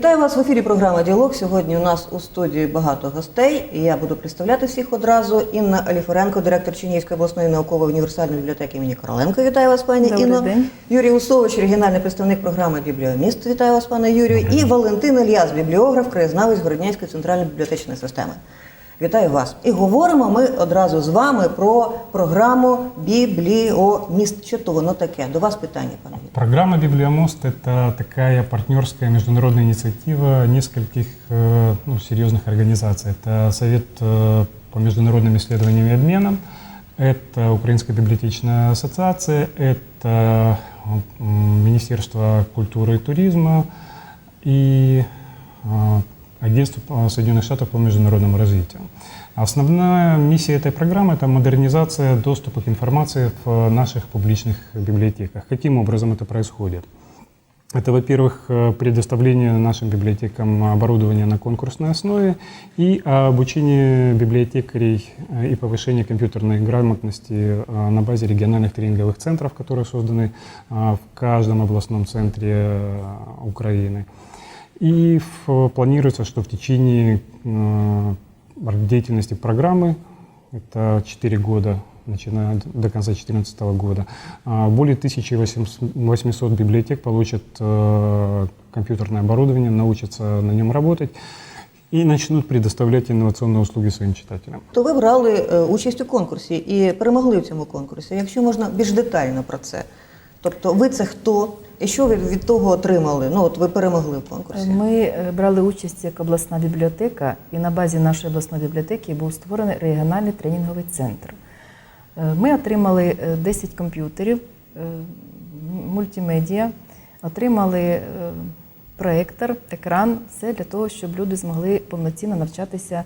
Вітаю вас в ефірі Програма Діалог. Сьогодні у нас у студії багато гостей. І я буду представляти всіх одразу. Інна Аліфоренко, директор Чернігівської обласної наукової універсальної бібліотеки імені Короленко. Вітаю вас, пані Добрий Інно. день. Юрій Усович, регіональний представник програми Бібліоміст. Вітаю вас, пане Юрію. І Валентин Ільяс, бібліограф, краєзнавець Городнянської центральної бібліотечної системи. Вітаю вас. І говоримо ми одразу з вами про програму Бібліоміст. Що то воно таке? До вас питання, пане Юрію. Программа «Библиомост» — это такая партнерская международная инициатива нескольких э, ну, серьезных организаций. Это Совет э, по международным исследованиям и обменам, это Украинская библиотечная ассоциация, это м, Министерство культуры и туризма и Агентство по- Соединенных Штатов по международному развитию. Основная миссия этой программы – это модернизация доступа к информации в наших публичных библиотеках. Каким образом это происходит? Это, во-первых, э, предоставление нашим библиотекам оборудования на конкурсной основе и обучение библиотекарей э, и повышение компьютерной грамотности э, на базе региональных тренинговых центров, которые созданы в каждом областном центре Украины. И в- планируется, что в течение э, деятельности программы, это 4 года, начиная д- до конца 2014 года, а, более 1800 библиотек получат э, компьютерное оборудование, научатся на нем работать и начнут предоставлять инновационные услуги своим читателям. То ви брали е, участь у конкурсі і перемогли в цьому конкурсі. Якщо можна більш детально про це. Тобто, ви це хто і що ви від того отримали? Ну от ви перемогли в конкурсі. Ми е, брали участь як обласна бібліотека, і на базі нашої обласної бібліотеки був створений регіональний тренінговий центр. Е, Ми отримали е, 10 комп'ютерів, е, мультимедіа, отримали проектор, екран, все для того, щоб люди змогли повноцінно навчатися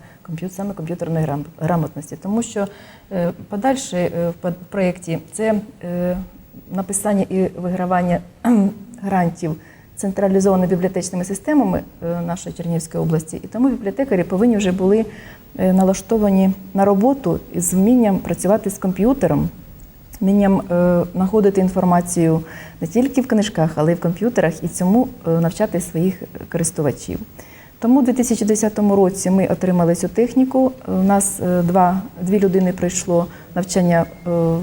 саме комп'ютерної грамотності. Тому що подальше в проєкті це написання і вигравання грантів централізованими бібліотечними системами е, нашої Чернігівської області, і тому бібліотекарі повинні вже були е, налаштовані на роботу із вмінням працювати з комп'ютером, вмінням е, знаходити інформацію не тільки в книжках, але й в комп'ютерах, і цьому навчати своїх користувачів. Тому у 2010 році ми отримали цю техніку. У нас два, дві людини пройшло навчання в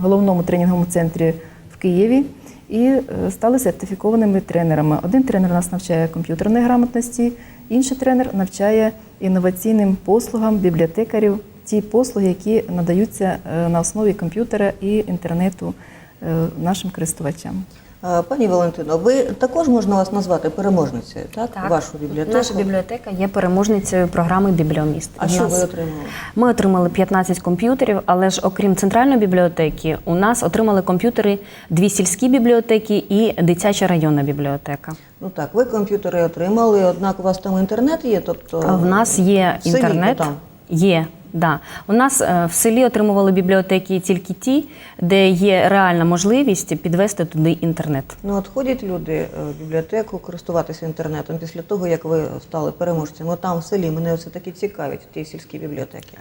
головному тренінговому центрі в Києві і е, стали сертифікованими тренерами. Один тренер нас навчає комп'ютерної грамотності, інший тренер навчає інноваційним послугам бібліотекарів, ті послуги, які надаються е, на основі комп'ютера і інтернету е, нашим користувачам. Е, Пані Валентино, ви також можна вас назвати переможницею, так? Вашу бібліотеку. Наша бібліотека є переможницею програми Бібліоміст. А що нас- ви отримали? Ми отримали 15 комп'ютерів, але ж окрім центральної бібліотеки, у нас отримали комп'ютери дві сільські бібліотеки і дитяча районна бібліотека. Ну так, ви комп'ютери отримали, однак у вас там інтернет є, тобто В нас є інтернет. там. Є. Да. У нас е, в селі отримували бібліотеки тільки ті, де є реальна можливість підвести туди інтернет. Ну от ходять люди е, в бібліотеку користуватися інтернетом після того, як ви стали переможцями. От там в селі мене все таки цікавить ті сільські бібліотеки.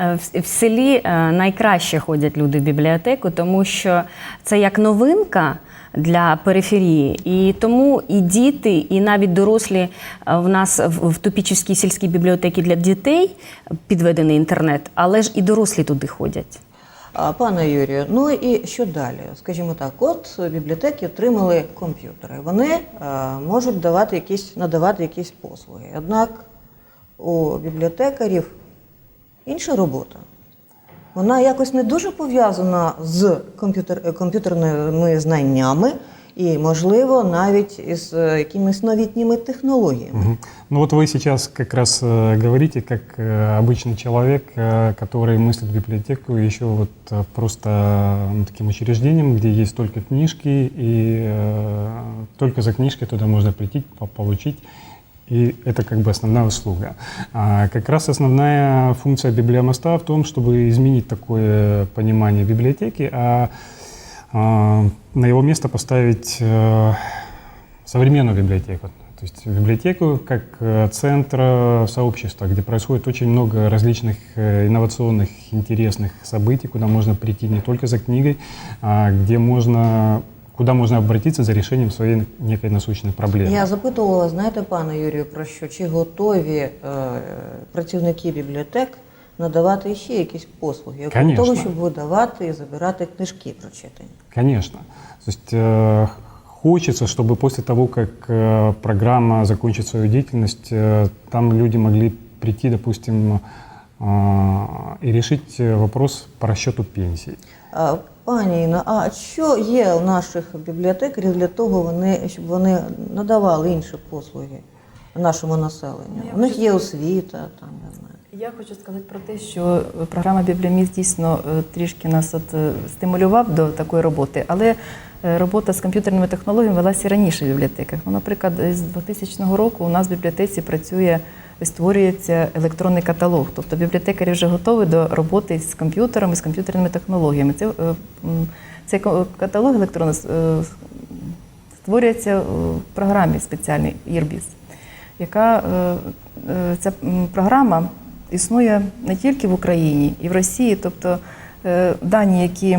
Е, В селі найкраще ходять люди в бібліотеку, тому що це як новинка для периферії. І тому і діти, і навіть дорослі в нас в в Тупічівській сільській бібліотеці для дітей підведений інтернет, але ж і дорослі туди ходять. Пане Юрію, ну і що далі? Скажімо так, от бібліотеки отримали комп'ютери. Вони е, можуть давати якісь надавати якісь послуги. Однак у бібліотекарів інша робота. Вона якось не дуже пов'язана з комп'ютер, комп'ютерними знаннями і, можливо, навіть із е, якимись новітніми технологіями. Мгм. Ну вот вы сейчас как раз э, говорите, как э, обычный человек, э, который мыслит библиотеку еще вот э, просто э, ну, таким учреждением, где есть только книжки, и э, только за книжкой туда можно прийти, по- получить. И это как бы основная услуга. А как раз основная функция библиомоста в том, чтобы изменить такое понимание библиотеки, а, а, на его место поставить э, современную библиотеку. То есть библиотеку как э, центр э, сообщества, где происходит очень много различных э, инновационных, интересных событий, куда можно прийти не только за книгой, а где можно куда можно обратиться за решением своей некой насущной проблемы. Я запитувала, знаєте, пане Юрію, про що чи готові е, працівники бібліотек надавати ще якісь послуги, окрім Конечно. того, щоб видавати і забирати книжки прочитані. Конечно. То есть э, хочется, чтобы после того, как э, программа закончит свою деятельность, э, там люди могли прийти, допустим, э, и решить э, вопрос по расчету пенсий. А, Пані Інна, а що є у наших бібліотекарів для того, вони, щоб вони надавали інші послуги нашому населенню? я У них хочу- є освіта, там я знаю. Я хочу сказати про те, що е, програма Бібліоміст дійсно е, трішки нас от е, стимулював до такої роботи, але робота з комп'ютерними технологіями велася раніше в бібліотеках. Ну, наприклад, з 2000 року у нас в бібліотеці працює створюється електронний каталог. Тобто бібліотекарі вже готові до роботи з комп'ютером і з комп'ютерними технологіями. Це, цей каталог електронний створюється в програмі спеціальній Ірбіс яка ця програма існує не тільки в Україні і в Росії, тобто е, дані, які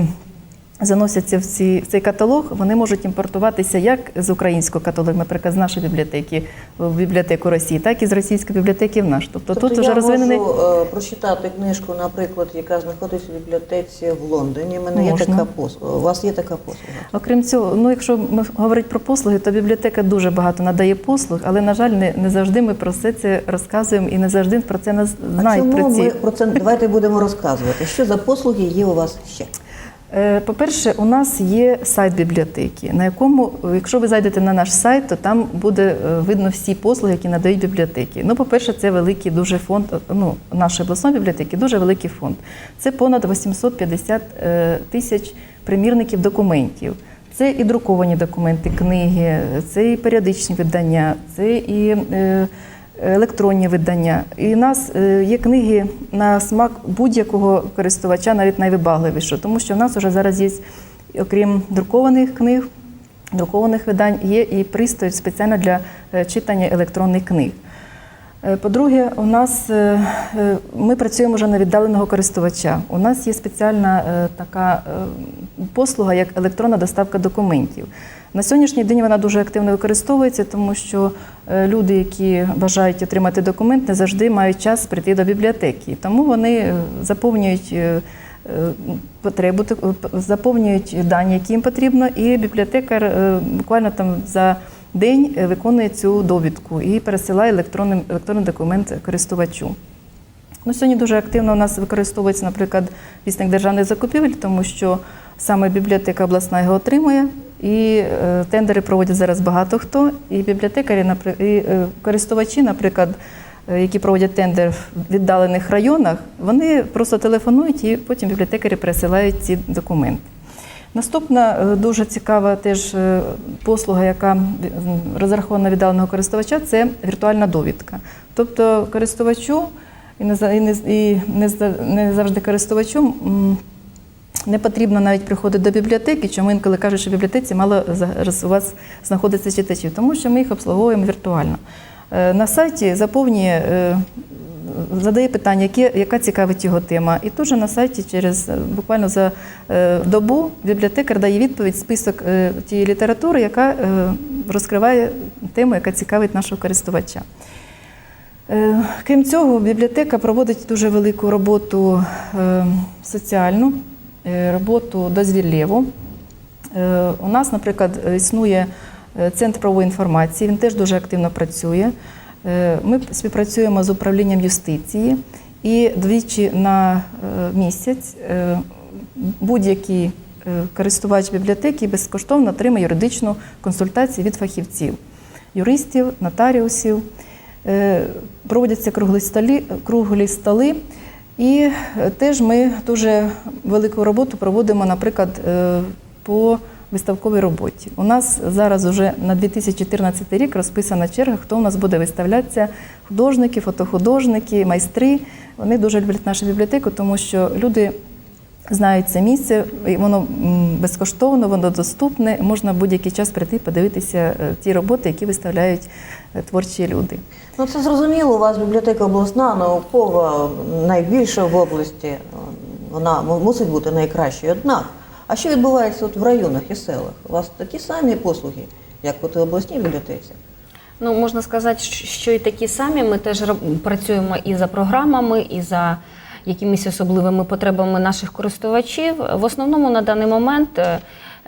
заносяться в, ці, в цей каталог, вони можуть імпортуватися як з українського каталогу, наприклад, з нашої бібліотеки в бібліотеку Росії, так і з російської бібліотеки в наш. Тобто, тут я вже розвинений. можу е, прочитати книжку, наприклад, яка знаходиться в бібліотеці в Лондоні. У мене є така послуга. У вас є така послуга? Окрім цього, ну якщо ми говорити про послуги, то бібліотека дуже багато надає послуг, але на жаль, не, не завжди ми про все це розказуємо і не завжди про це нас А чому про ці ми про це давайте будемо розказувати? Що за послуги є у вас ще? Е, По-перше, у нас є сайт бібліотеки, на якому, е, якщо ви зайдете на наш сайт, то там буде е, видно всі послуги, які надають бібліотеки. Ну, по-перше, це великий дуже фонд ну, нашої обласної бібліотеки, дуже великий фонд. Це понад 850 е, тисяч примірників документів. Це і друковані документи, книги, це і періодичні видання, це і електронні видання. І у нас е, є книги на смак будь-якого користувача, навіть найвибагливішого, тому що в нас вже зараз є, окрім друкованих книг, друкованих видань, є і пристрій спеціально для е, читання електронних книг. Е, По-друге, у нас е, е, ми працюємо вже на віддаленого користувача. У нас є спеціальна така послуга, як електронна доставка документів. На сьогоднішній день вона дуже активно використовується, тому що люди, які бажають отримати документ, не завжди мають час прийти до бібліотеки. Тому вони заповнюють потребу, заповнюють дані, які їм потрібно, і бібліотекар буквально там за день е, виконує цю довідку і пересилає електронний, електронний документ користувачу. Ну, сьогодні дуже активно у нас використовується, наприклад, вісник державних закупівель, тому що саме бібліотека обласна його отримує, і е, тендери проводять зараз багато хто. І бібліотекарі, і е, користувачі, наприклад, які проводять тендер в віддалених районах, вони просто телефонують і потім бібліотекарі пересилають ці документи. Наступна е, дуже цікава теж е, послуга, яка розрахована на віддаленого користувача, це віртуальна довідка. Тобто користувачу і не, завжди користувачу не потрібно навіть приходити до бібліотеки, чому інколи кажуть, що в бібліотеці мало зараз у вас знаходиться читачів, тому що ми їх обслуговуємо віртуально. Е, На сайті заповнює, задає питання, яке, яка цікавить його тема. І же на сайті через е, буквально за е, добу бібліотекар дає відповідь список е, тієї літератури, яка розкриває тему, яка цікавить нашого користувача. Крім цього, бібліотека проводить дуже велику роботу соціальну, роботу дозвіллєву. У нас, наприклад, існує центр правової інформації, він теж дуже активно працює. Е, Ми співпрацюємо з управлінням юстиції і двічі на е, місяць е, будь-який користувач бібліотеки безкоштовно отримає юридичну консультацію від фахівців, юристів, нотаріусів. Проводяться круглі столі, круглі столи. І теж ми дуже велику роботу проводимо, наприклад, по виставковій роботі. У нас зараз вже на 2014 рік розписана черга, хто у нас буде виставлятися. Художники, фотохудожники, майстри. Вони дуже люблять нашу бібліотеку, тому що люди знають це місце, і воно безкоштовно, воно доступне. Можна будь-який час прийти подивитися е, ті роботи, які виставляють е, творчі люди. Ну це зрозуміло. У вас бібліотека обласна, наукова, найбільша в області. Вона мусить бути найкращою. Однак, А що відбувається от в районах і селах? У вас такі самі послуги, як от у обласній бібліотеці? Ну, можна сказати, що і такі самі. Ми теж працюємо і за програмами, і за якимись особливими потребами наших користувачів. В основному на даний момент, е,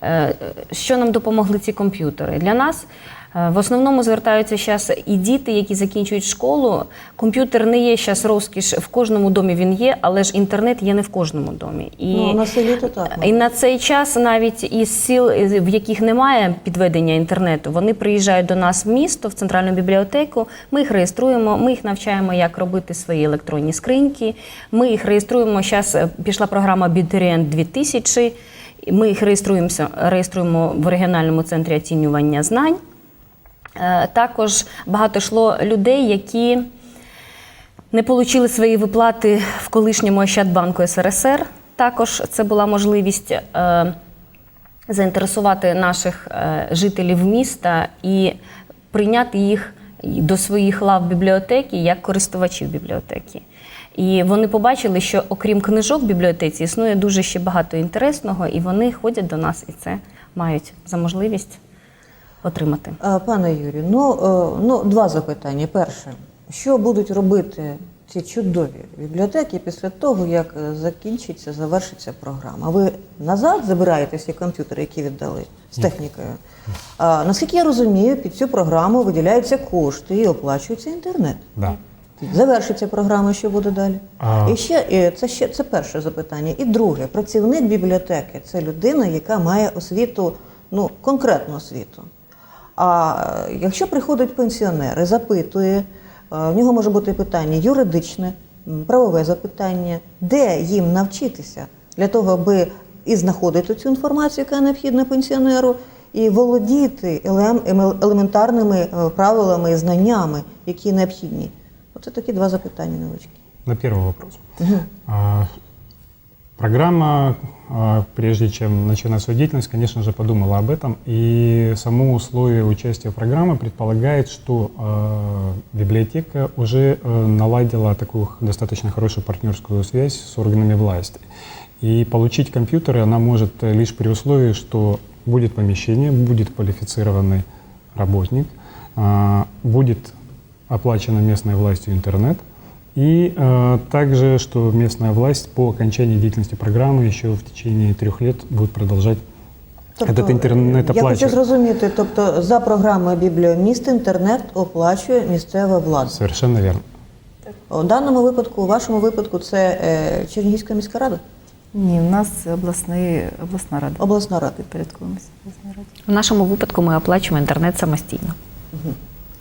е, що нам допомогли ці комп'ютери? Для нас в основному звертаються зараз і діти, які закінчують школу. Комп'ютер не є зараз розкіш, в кожному домі він є, але ж інтернет є не в кожному домі. І... Ну, на селі то так. І на цей час навіть із сіл, в яких немає підведення інтернету, вони приїжджають до нас в місто, в центральну бібліотеку. Ми їх реєструємо, ми їх навчаємо, як робити свої електронні скриньки. Ми їх реєструємо. Зараз пішла програма Бітерієнт 2000. і Ми їх реєструємося, реєструємо в регіональному центрі оцінювання знань. Е, Також багато йшло людей, які не отримали свої виплати в колишньому Ощадбанку СРСР. Також це була можливість е, заінтересувати наших е, жителів міста і прийняти їх до своїх лав бібліотеки як користувачів бібліотеки. І вони побачили, що окрім книжок в бібліотеці існує дуже ще багато інтересного, і вони ходять до нас і це мають за можливість отримати. Пане Юрію, ну, е, ну два запитання. Перше, що будуть робити ці чудові бібліотеки після того, як е, закінчиться, завершиться програма? Ви назад забираєте всі комп'ютери, які віддали з технікою? А, наскільки я розумію, під цю програму виділяються кошти і оплачується інтернет. Да. Завершиться програма, що буде далі? А- І ще е, це ще це перше запитання. І друге, працівник бібліотеки це людина, яка має освіту, ну конкретну освіту. А якщо приходить пенсіонер і запитує, е, в нього може бути питання юридичне, правове запитання, де їм навчитися для того, аби і знаходити цю інформацію, яка необхідна пенсіонеру, і володіти ем- елементарними е, правилами і знаннями, які необхідні. Оце такі два запитання невеличкі. На первый вопрос. А, Программа, прежде чем начинать свою деятельность, конечно же, подумала об этом. И само условие участия в программе предполагает, что а, библиотека уже э, наладила такую достаточно хорошую партнерскую связь с органами власти. И получить компьютеры она может э, лишь при условии, что будет помещение, будет квалифицированный работник, а, будет оплачено местной властью интернет, и э, также, что местная власть по окончании деятельности программы еще в течение трех лет будет продолжать этот интернет Тобто, я хочу оплачивать. зрозуміти, тобто за програмою Бібліоміст інтернет оплачує місцева влада. Совершенно верно. У даному випадку, у вашому випадку, це е, Чернігівська міська рада, Ні, у нас обласний, обласна рада. обласна рада. Підпорядкуємося обласній раді. В нашому випадку ми оплачуємо інтернет самостійно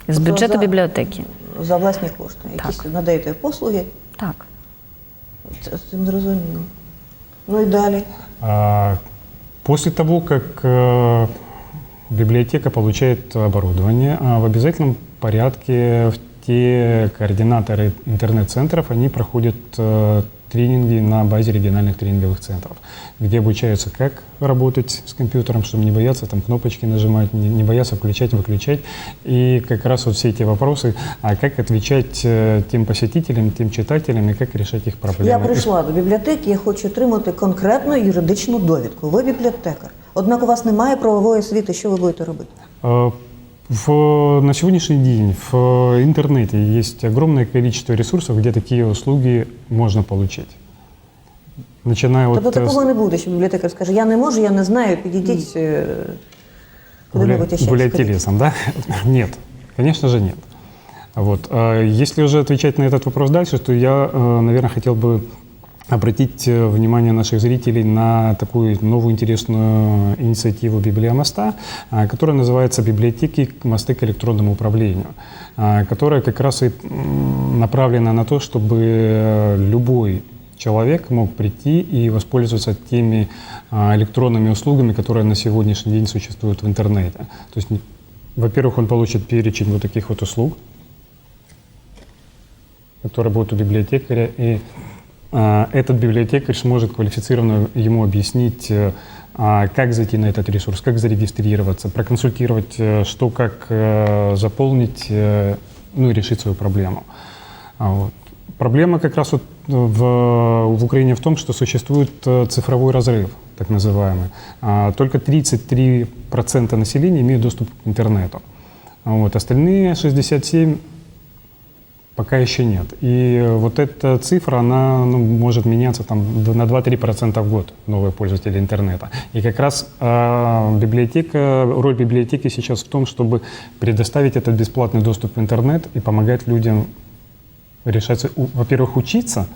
з Тобто бюджету за- бібліотеки. За власні кошти. Якісь Так. надаєте послуги, Так. це з цим зрозуміло. Ну і далі. А, После того, как э, библиотека получает оборудование, а, в обязательном порядке в те координаторы интернет-центров, они проходят э, тренинги на базе региональных тренинговых центров, где обучаются, как работать с компьютером, чтобы не бояться там кнопочки нажимать, не, не бояться включать, выключать. И как раз вот все эти вопросы, а как отвечать э, тем посетителям, тем читателям и как решать их проблемы. Я прийшла до бібліотеки, я хочу отримати конкретну юридичну довідку. Ви бібліотекар. Однак у вас немає правової освіти, що ви будете робити? Э, В, на сегодняшний день в интернете есть огромное количество ресурсов, где такие услуги можно получить. Начиная Тобто от... э, такого не буде, що бібліотекар скаже, я не можу, я не знаю, підійдіть е, куди-небудь гуля- іще. гуляйте сходіть». лесом, да? Нет, конечно же нет. Вот. а Если уже отвечать на этот вопрос дальше, то я, э, наверное, хотел бы обратить э, внимание наших зрителей на такую новую интересную инициативу Библиомоста, а, которая называется «Библиотеки мосты к электронному управлению», а, которая как раз и направлена на то, чтобы э, любой человек мог прийти и воспользоваться теми а, электронными услугами, которые на сегодняшний день существуют в интернете. То есть, во-первых, он получит перечень вот таких вот услуг, которые будут у библиотекаря, и этот библиотекарь сможет квалифицированно ему объяснить, э, а, как зайти на этот ресурс, как зарегистрироваться, проконсультировать, э, что, как э, заполнить, ну и решить свою проблему. А вот. Проблема как раз вот в, в Украине в том, что существует цифровой разрыв. так называемые, а, только 33% населения имеют доступ к интернету. А Вот. Остальные 67 пока еще нет. И вот эта цифра, она ну, может меняться там, на 2-3% в год, новые пользователи интернета. И как раз а, библиотека, роль библиотеки сейчас в том, чтобы предоставить этот бесплатный доступ в интернет и помогать людям решать, во-первых, учиться,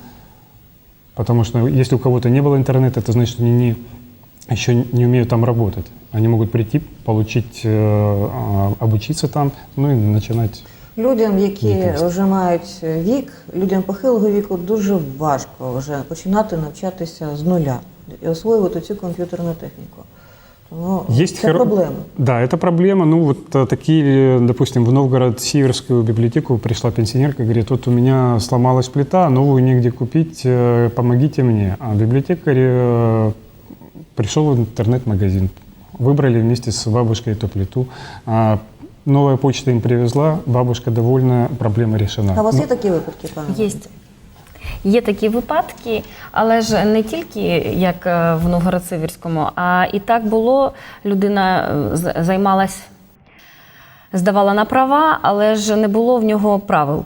потому что если у кого-то не было интернета, это значит, что они не, еще не умеют там работать. Они могут прийти, получить, э, а, обучиться там, ну и начинать Людям, які Діяльність. вже мають вік, людям похилого віку дуже важко вже починати навчатися з нуля і освоювати цю комп'ютерну техніку. Тому Есть це хоро- проблема. Да, это проблема. Ну, вот э, такие, э, допустим, в Новгород-Сиверскую библиотеку пришла пенсионерка, говорит, вот у меня сломалась плита, новую негде купить, э, помогите мне. А библиотекарь э, пришел в интернет-магазин, выбрали вместе с бабушкой эту плиту. Новая почта им привезла, бабушка довольна, проблема решена. А у вас Ну, є такі випадки, пане? Є. Є такі випадки, але ж не тільки як е, в Новгород-Сиверському, а і так було. Людина е, займалась, здавала на права, але ж не було в нього правил.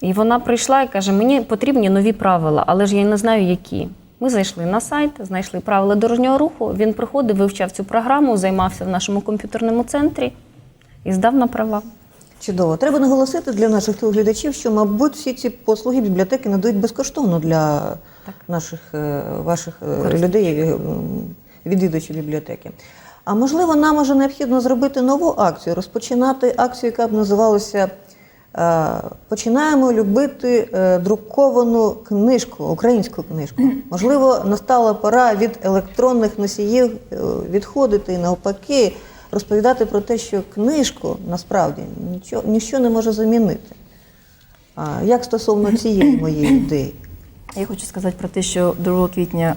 І вона прийшла і каже: мені потрібні нові правила, але ж я й не знаю, які. Ми зайшли на сайт, знайшли правила дорожнього руху. Він приходив, вивчав цю програму, займався в нашому комп'ютерному центрі і здав на права. Чудово. Треба наголосити для наших телеглядачів, що, мабуть, всі ці послуги бібліотеки надають безкоштовно для наших е, ваших е, людей, е, відвідувачів бібліотеки. А можливо, нам уже необхідно зробити нову акцію, розпочинати акцію, яка б називалася Починаємо любити друковану книжку, українську книжку. Можливо, настала пора від електронних носіїв відходити і навпаки розповідати про те, що книжку насправді нічого, ніщо не може замінити. А як стосовно цієї моєї ідеї? Я хочу сказати про те, що 2 квітня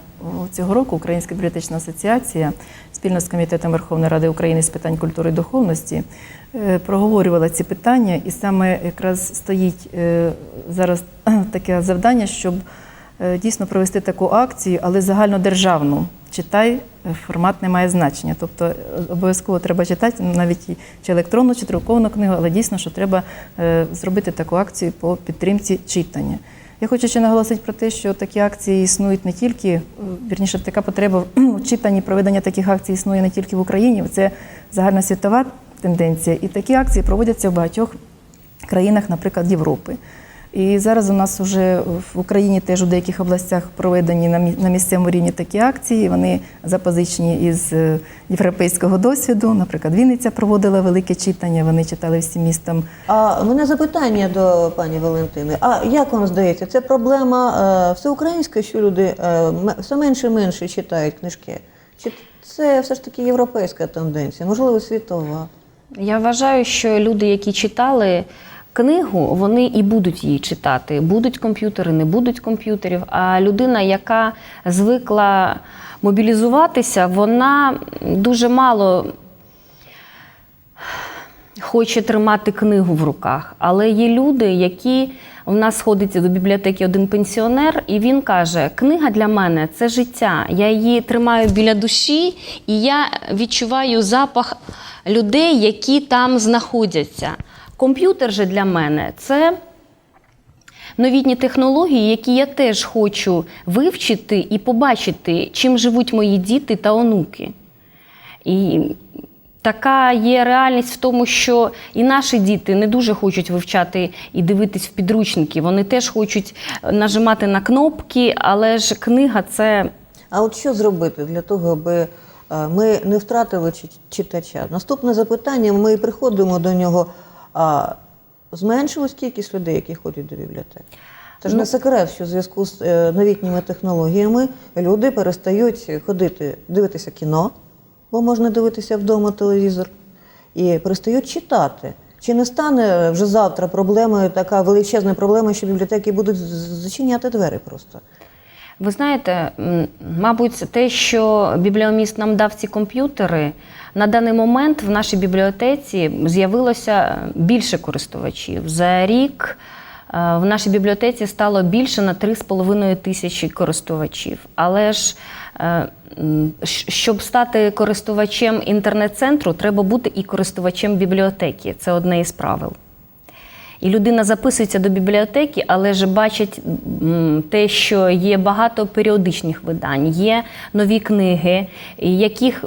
цього року Українська бібліотечна асоціація спільно з Комітетом Верховної Ради України з питань культури і духовності е, проговорювала ці питання, і саме якраз стоїть е, зараз таке завдання, щоб е, дійсно провести таку акцію, але загальнодержавну. Читай, е, формат не має значення. Тобто е, обов'язково треба читати навіть чи електронну, чи друковану книгу, але дійсно, що треба е, зробити таку акцію по підтримці читання. Я хочу ще наголосити про те, що такі акції існують не тільки, вірніше, така потреба в читанні проведення таких акцій існує не тільки в Україні, це загальносвітова тенденція. І такі акції проводяться в багатьох країнах, наприклад, Європи. І зараз у нас вже в Україні теж у деяких областях проведені на місцевому рівні такі акції. Вони запозичені із е, європейського досвіду. Наприклад, Вінниця проводила велике читання. Вони читали всім містам А в мене запитання до пані Валентини. А як вам здається, це проблема е, всеукраїнська, що люди е, все менше і менше читають книжки? Чи це все ж таки європейська тенденція, можливо, світова? Я вважаю, що люди, які читали книгу, вони і будуть її читати. Будуть комп'ютери, не будуть комп'ютерів. А людина, яка звикла мобілізуватися, вона дуже мало хоче тримати книгу в руках. Але є люди, які у нас ходить до бібліотеки один пенсіонер, і він каже: книга для мене це життя. Я її тримаю біля душі, і я відчуваю запах людей, які там знаходяться. Комп'ютер же для мене це новітні технології, які я теж хочу вивчити і побачити, чим живуть мої діти та онуки. І така є реальність в тому, що і наші діти не дуже хочуть вивчати і дивитись в підручники. Вони теж хочуть нажимати на кнопки, але ж книга це А от що зробити для того, аби е, ми не втратили читача? Наступне запитання: ми приходимо до нього. А зменшилась кількість людей, які ходять до бібліотек? Це ж не секрет, що в зв'язку з е, новітніми технологіями люди перестають ходити, дивитися кіно, бо можна дивитися вдома телевізор, і перестають читати. Чи не стане вже завтра проблемою така величезна проблема, що бібліотеки будуть зачиняти двері просто? Ви знаєте, мабуть, те, що бібліоміст нам дав ці комп'ютери, на даний момент в нашій бібліотеці з'явилося більше користувачів. За рік в нашій бібліотеці стало більше на 3,5 тисячі користувачів. Але ж е, щоб стати користувачем інтернет-центру, треба бути і користувачем бібліотеки. Це одне із правил. І людина записується до бібліотеки, але ж бачить те, що є багато періодичних видань, є нові книги, яких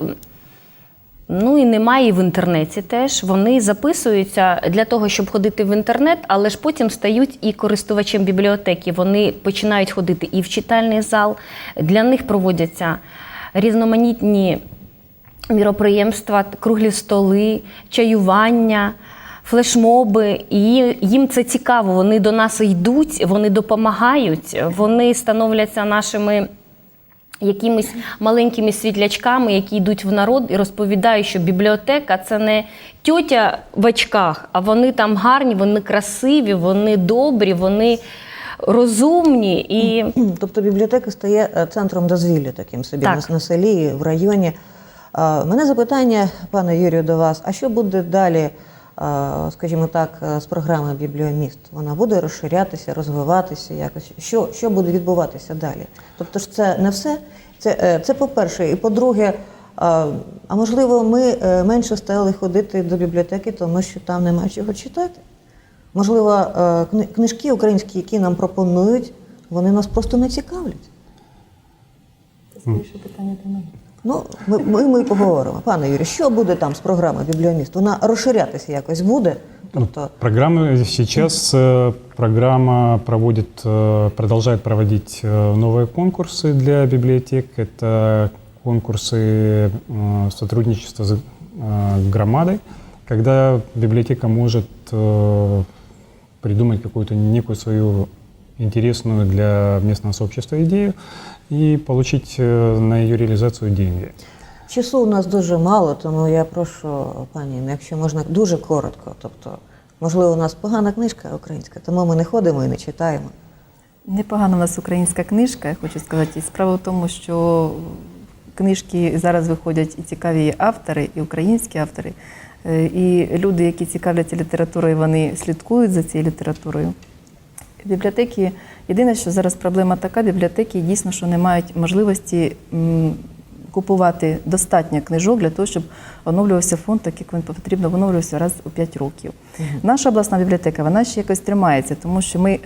ну і немає в інтернеті теж. Вони записуються для того, щоб ходити в інтернет, але ж потім стають і користувачем бібліотеки. Вони починають ходити і в читальний зал. Для них проводяться різноманітні міроприємства, круглі столи, чаювання, флешмоби. І їм це цікаво. Вони до нас йдуть, вони допомагають, вони становляться нашими. Якимись маленькими світлячками, які йдуть в народ і розповідають, що бібліотека це не тьотя в очках, а вони там гарні, вони красиві, вони добрі, вони розумні і Тобто бібліотека стає е, центром дозвілля таким собі Так. на, селі, в районі. Мене запитання, пане Юрію, до вас: а що буде далі, скажімо так, е, з програмою Бібліоміст? Вона буде розширятися, розвиватися якось. Що, що буде відбуватися далі? Тобто ж це не все. Це, е, це по-перше, і по-друге, а, а можливо, ми е, менше стали ходити до бібліотеки, тому що там нема чого читати. Можливо, е, книжки українські, які нам пропонують, вони нас просто не цікавлять. Скоріше питання до мене. Ну, ми, ми, ми поговоримо. Пане Юрію, що буде там з програмою бібліоміст? Вона розширятися якось буде? Тобто, Программы сейчас э, программа проводит, э, продолжает проводить э, новые конкурсы для библиотек. Это конкурсы э, сотрудничества с э, громадой, когда библиотека может э, придумать какую-то некую свою интересную для местного сообщества идею и получить э, на ее реализацию деньги. часу у нас дуже мало, тому я прошу, пані, ну, якщо можна дуже коротко. Тобто, можливо, у нас погана книжка українська, тому ми не ходимо і не читаємо. Непогана у нас українська книжка, я хочу сказати. Справа в тому, що книжки зараз виходять і цікаві автори, і українські автори. Е, І люди, які цікавляться літературою, вони слідкують за цією літературою. Бібліотеки, єдине, що зараз проблема така, бібліотеки дійсно що не мають можливості купувати достатньо книжок для того, щоб оновлювався фонд, так як він потрібно оновлювався раз у 5 років. Наша обласна бібліотека вона ще якось тримається, тому що ми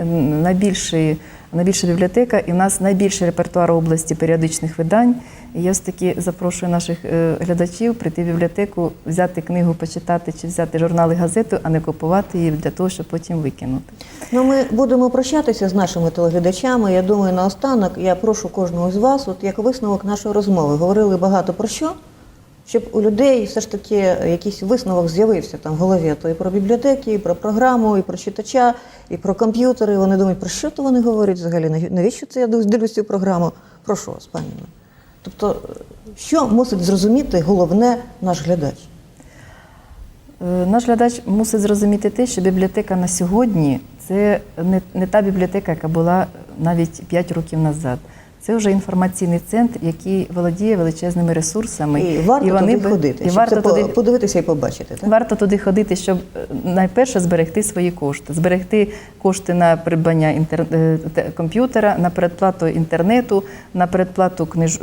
найбільші, найбільша бібліотека, і в нас найбільший репертуар області періодичних видань. І я ось таки запрошую наших е, глядачів прийти в бібліотеку, взяти книгу, почитати чи взяти журнал і газету, а не купувати її для того, щоб потім викинути. Ну, ми будемо прощатися з нашими телеглядачами. Я думаю, наостанок я прошу кожного з вас, от як висновок нашої розмови. Говорили багато про що, щоб у людей все ж таки якийсь висновок з'явився там в голові. То і про бібліотеки, і про програму, і про читача, і про комп'ютери. Вони думають, про що то вони говорять взагалі? Навіщо це я дивлюсь цю програму? Про що, з пані? Тобто, що мусить зрозуміти головне наш глядач? Е, Наш глядач мусить зрозуміти те, що бібліотека на сьогодні це не, не та бібліотека, яка була навіть 5 років назад. Це вже інформаційний центр, який володіє величезними ресурсами. І варто і вони туди ходити, І щоб варто це туди, подивитися і побачити. Так? варто туди ходити, щоб е, найперше зберегти свої кошти, зберегти кошти на придбання інтер... е, комп'ютера, на передплату інтернету, на передплату книж...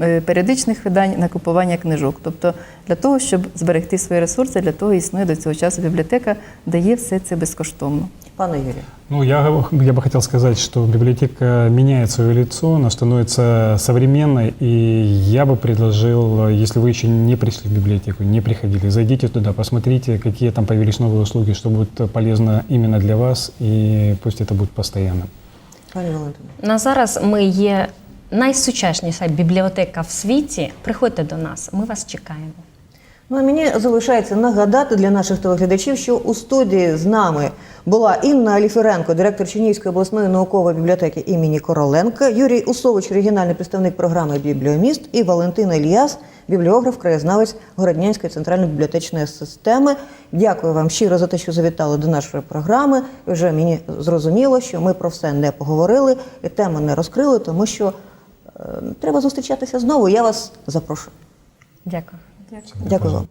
е, періодичних видань, на купування книжок. Тобто для того, щоб зберегти свої ресурси, для того існує до цього часу бібліотека, дає все це безкоштовно. Пане Юрію. Ну, я, я бы хотел сказать, что библиотека меняет свое лицо, она становится современной, и я бы предложил, если вы еще не пришли в библиотеку, не приходили, зайдите туда, посмотрите, какие там появились новые услуги, что будет полезно именно для вас, и пусть это будет постоянно. Пані Валентина. на зараз ми є найсучасніша бібліотека в світі. Приходьте до нас, ми вас чекаємо. Ну, а мені залишається нагадати для наших телеглядачів, що у студії з нами була Інна Аліференко, директор Чернігівської обласної наукової бібліотеки імені Короленка, Юрій Усович, регіональний представник програми Бібліоміст, і Валентина Ільяс, бібліограф, краєзнавець Городнянської центральної бібліотечної системи. Дякую вам щиро за те, що завітали до нашої програми. Вже мені зрозуміло, що ми про все не поговорили і тему не розкрили, тому що е, треба зустрічатися знову. Я вас запрошую. Дякую. Дякую вам.